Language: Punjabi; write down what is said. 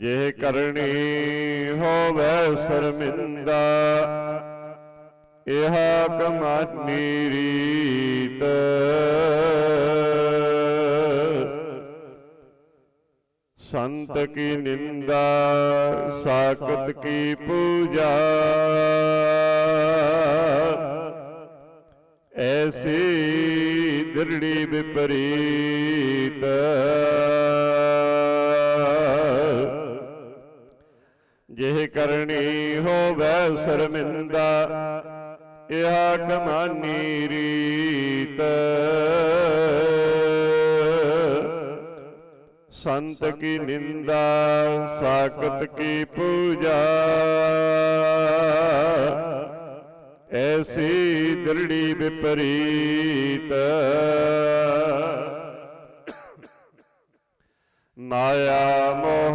ਜੇ ਕਰਨੀ ਹੋਵੇ ਸ਼ਰਮਿੰਦਾ, ਇਹ ਕਮਾਨੀ ਰੀਤ। ਸੰਤ ਕੀ ਨਿੰਦਾ ਸਾਕਤ ਕੀ ਪੂਜਾ। ਐਸੀ ਦ੍ਰਿੜੀ ਵਿਪਰੀਤ। ਜਿਹ ਕਰਨੀ ਹੋਵੇ ਸ਼ਰਮਿੰਦਾ, ਇਹ ਕਮਾਨੀ ਰੀਤ। ਸੰਤ ਕੀ ਨਿੰਦਾ ਸਾਕਤ ਕੀ ਪੂਜਾ। ਐਸੀ ਦ੍ਰਿੜੀ ਵਿਪਰੀਤ। ਮਾਇਆ ਮੋਹ